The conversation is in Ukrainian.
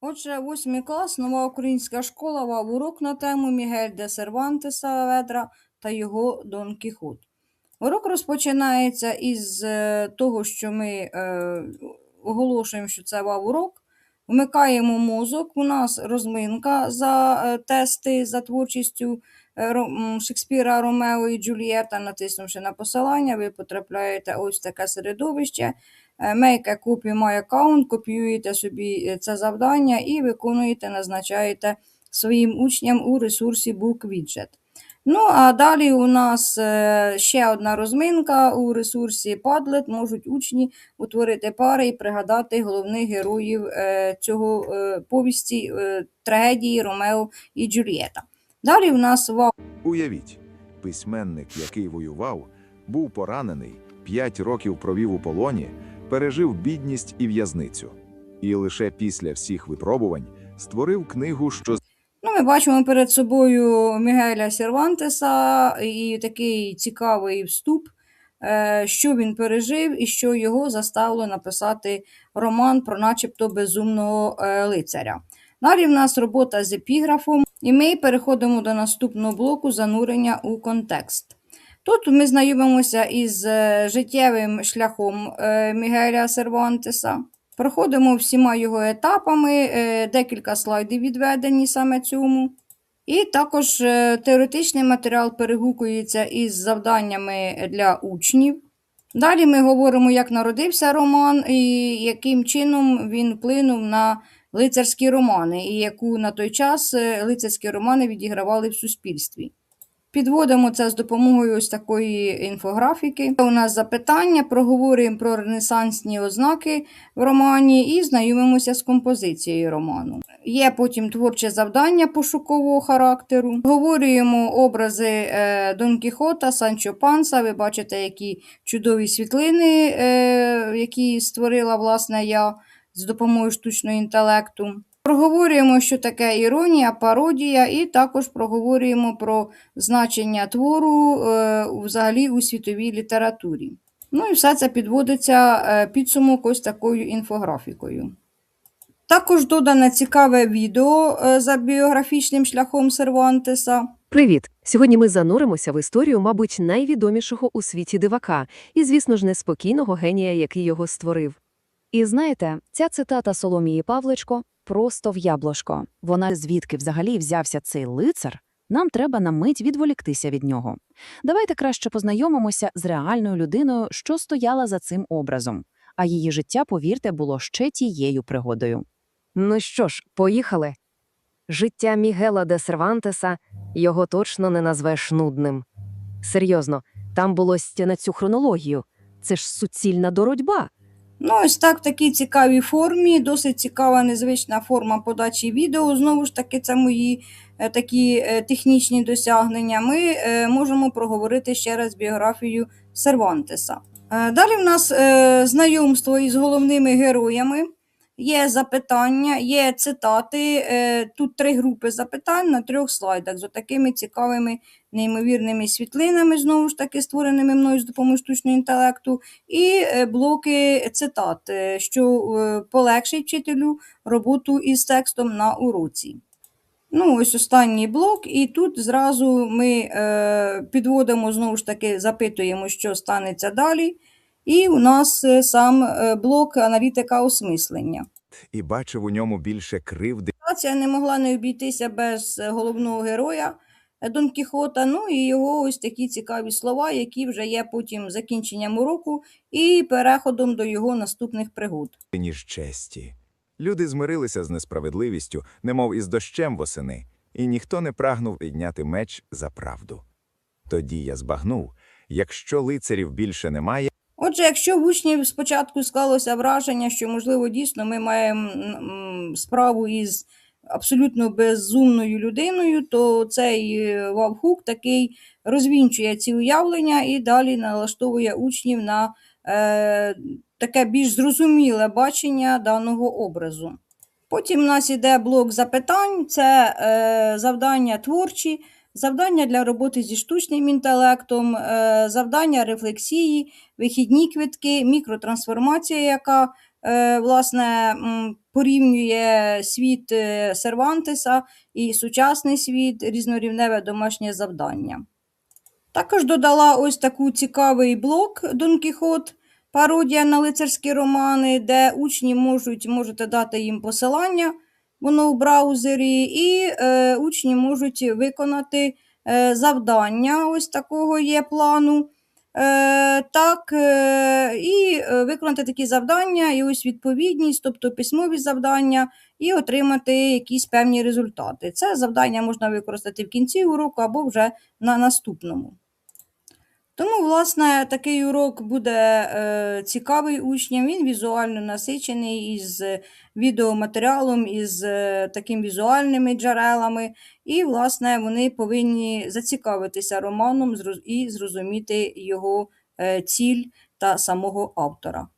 Отже, восьмий клас, нова українська школа, мав урок на тему Мігель де Сервантеса Ведра та його Дон Кіхот. Урок розпочинається із е, того, що ми е, оголошуємо, що це вав урок. Вмикаємо мозок. У нас розминка за е, тести за творчістю е, Шекспіра Ромео і Джульєта. Натиснувши на посилання, ви потрапляєте ось в таке середовище. Make a copy my account, копіюєте собі е, це завдання і виконуєте, назначаєте своїм учням у ресурсі BookWidget. Ну, а далі у нас е, ще одна розминка у ресурсі Padlet. Можуть учні утворити пари і пригадати головних героїв е, цього повісті трагедії Ромео і Джульєта. Далі у нас Уявіть, письменник, який воював, був поранений, п'ять років провів у полоні, пережив бідність і в'язницю. І лише після всіх випробувань створив книгу, що Ну, ми бачимо перед собою Мігеля Сервантеса і такий цікавий вступ, е, що він пережив і що його заставило написати роман про начебто безумного е, лицаря. Далі в нас робота з епіграфом, і ми переходимо до наступного блоку занурення у контекст. Тут ми знайомимося із е, життєвим шляхом е, Мігеля Сервантеса. Проходимо всіма його етапами, е, декілька слайдів відведені саме цьому. І також теоретичний матеріал перегукується із завданнями для учнів. Далі ми говоримо, як народився роман і яким чином він вплинув на лицарські романи, і яку на той час лицарські романи відігравали в суспільстві. Підводимо це з допомогою ось такої інфографіки. У нас запитання, проговорюємо про ренесансні ознаки в романі і знайомимося з композицією роману. Є потім творче завдання пошукового характеру. Говорюємо образи е, Дон Кіхота, Санчо Панса. Ви бачите, які чудові світлини, е, які створила власне я з допомогою штучного інтелекту. Проговорюємо, що таке іронія, пародія, і також проговорюємо про значення твору е, взагалі у світовій літературі. Ну і все це підводиться е, підсумок ось такою інфографікою. Також додане цікаве відео е, за біографічним шляхом Сервантеса. Привіт! Сьогодні ми зануримося в історію, мабуть, найвідомішого у світі дивака, і, звісно ж, неспокійного генія, який його створив. І знаєте, ця цитата Соломії Павличко просто в яблушко. Вона звідки взагалі взявся цей лицар? Нам треба на мить відволіктися від нього. Давайте краще познайомимося з реальною людиною, що стояла за цим образом. А її життя, повірте, було ще тією пригодою. Ну що ж, поїхали. Життя Мігела де Сервантеса його точно не назвеш нудним. Серйозно, там було на цю хронологію. Це ж суцільна боротьба. Ну, ось так в такій цікавій формі, досить цікава незвична форма подачі відео. Знову ж таки, це мої е, такі е, технічні досягнення. Ми е, можемо проговорити ще раз біографію Сервантеса. Далі в нас знайомство із головними героями. Є запитання, є цитати. е, Тут три групи запитань на трьох слайдах з отакими цікавими неймовірними світлинами, знову ж таки, створеними мною з допомогою штучного інтелекту, і е, блоки цитат, е, що полегшить вчителю роботу із текстом на уроці. Ну, ось останній блок, і тут зразу ми підводимо, знову ж таки, запитуємо, що станеться далі. І у нас е, сам е, блок аналітика осмислення. і бачив у ньому більше кривди Ситуація не могла не обійтися без е, головного героя Дон Кіхота. Ну і його ось такі цікаві слова, які вже є потім закінченням уроку і переходом до його наступних пригод. ніж честі. Люди змирилися з несправедливістю, немов із дощем восени, і ніхто не прагнув підняти меч за правду. Тоді я збагнув, якщо лицарів більше немає, Отже, якщо в учнів спочатку склалося враження, що, можливо, дійсно ми маємо справу із абсолютно безумною людиною, то цей е, Вавхук такий розвінчує ці уявлення і далі налаштовує учнів на е, таке більш зрозуміле бачення даного образу. Потім у нас іде блок запитань, це е, завдання творчі, завдання для роботи зі штучним інтелектом, е, завдання рефлексії, вихідні квитки, мікротрансформація, яка е, власне, порівнює світ е, Сервантеса і сучасний світ, різнорівневе домашнє завдання. Також додала ось таку цікавий блок Дон Кіхот, пародія на лицарські романи, де учні можуть, можете дати їм посилання, воно у браузері, і е, учні можуть виконати е, завдання. Ось такого є плану. Е, так, е, і е, виконати такі завдання, і ось відповідність, тобто письмові завдання, і отримати якісь певні результати. Це завдання можна використати в кінці уроку або вже на наступному. Тому, власне, такий урок буде е, цікавий учням. Він візуально насичений із відеоматеріалом, із е, таким візуальними джерелами. І, власне, вони повинні зацікавитися романом і зрозуміти його е, ціль та самого автора.